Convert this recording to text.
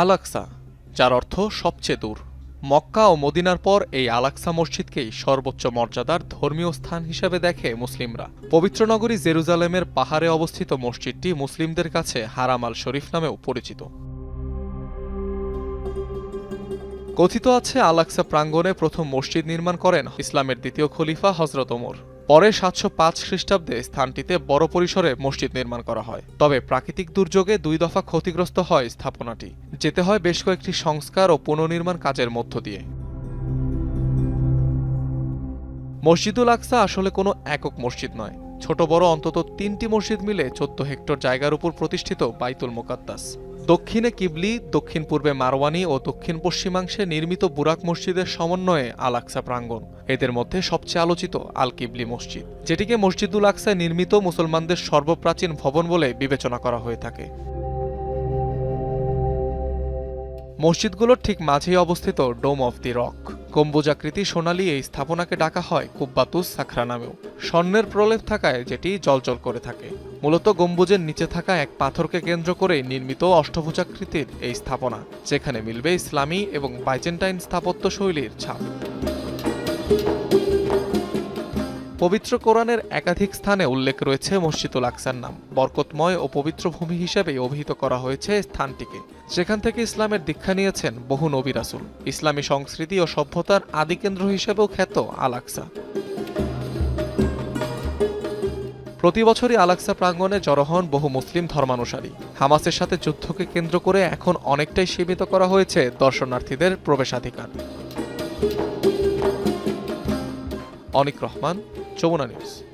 আলাক্সা যার অর্থ সবচেয়ে দূর। মক্কা ও মদিনার পর এই আলাক্সা মসজিদকেই সর্বোচ্চ মর্যাদার ধর্মীয় স্থান হিসেবে দেখে মুসলিমরা। পবিত্র নগরী জেরুজালেমের পাহাড়ে অবস্থিত মসজিদটি মুসলিমদের কাছে হারাম আল শরীফ নামেও পরিচিত। কথিত আছে আলাক্সা প্রাঙ্গণে প্রথম মসজিদ নির্মাণ করেন ইসলামের দ্বিতীয় খলিফা হজরত ওমর। পরে সাতশো পাঁচ খ্রিস্টাব্দে স্থানটিতে বড় পরিসরে মসজিদ নির্মাণ করা হয়। তবে প্রাকৃতিক দুর্যোগে দুই দফা ক্ষতিগ্রস্ত হয় স্থাপনাটি। যেতে হয় বেশ কয়েকটি সংস্কার ও পুনর্নির্মাণ কাজের মধ্য দিয়ে। মসজিদুল আকসা আসলে কোনো একক মসজিদ নয়। ছোট বড় অন্তত তিনটি মসজিদ মিলে চোদ্দ হেক্টর জায়গার উপর প্রতিষ্ঠিত বাইতুল মোকাদ্দাস। দক্ষিণে কিবলি, দক্ষিণ পূর্বে মারওয়ানি ও দক্ষিণ পশ্চিমাংশে নির্মিত বুরাক মসজিদের সমন্বয়ে আল আকসা প্রাঙ্গণ। এদের মধ্যে সবচেয়ে আলোচিত আল কিবলি মসজিদ, যেটিকে মসজিদুল আকসায় নির্মিত মুসলমানদের সর্বপ্রাচীন ভবন বলে বিবেচনা করা হয়ে থাকে। মসজিদগুলোর ঠিক মাঝেই অবস্থিত ডোম অফ দি রক গম্বুজাকৃতি সোনালী এই স্থাপনাকে ডাকা হয় কুব্বাতুস সাখরা নামেও। স্বর্ণের প্রলেপ থাকায় যেটি জলজল করে থাকে। মূলত গম্বুজের নিচে থাকা এক পাথরকে কেন্দ্র করে নির্মিত অষ্টভুজাকৃতির এই স্থাপনা, যেখানে মিলবে ইসলামী এবং বাইজেন্টাইন স্থাপত্য শৈলীর ছাপ। পবিত্র কোরআনের একাধিক স্থানে উল্লেখ রয়েছে মসজিদুল আকসার নাম। বরকতময় ও পবিত্র ভূমি হিসেবে অভিহিত করা হয়েছে স্থানটিকে। সেখান থেকে ইসলামের দীক্ষা নিয়েছেন বহু নবী রাসুল। ইসলামী সংস্কৃতি ও সভ্যতার আদিকেন্দ্র হিসেবেও খ্যাত আল আকসা। প্রতি বছরই আলাক্সা প্রাঙ্গণে জড়ো হন বহু মুসলিম ধর্মানুসারী। হামাসের সাথে যুদ্ধকে কেন্দ্র করে এখন অনেকটাই সীমিত করা হয়েছে দর্শনার্থীদের প্রবেশাধিকার। অনিক রহমান Show buena noche.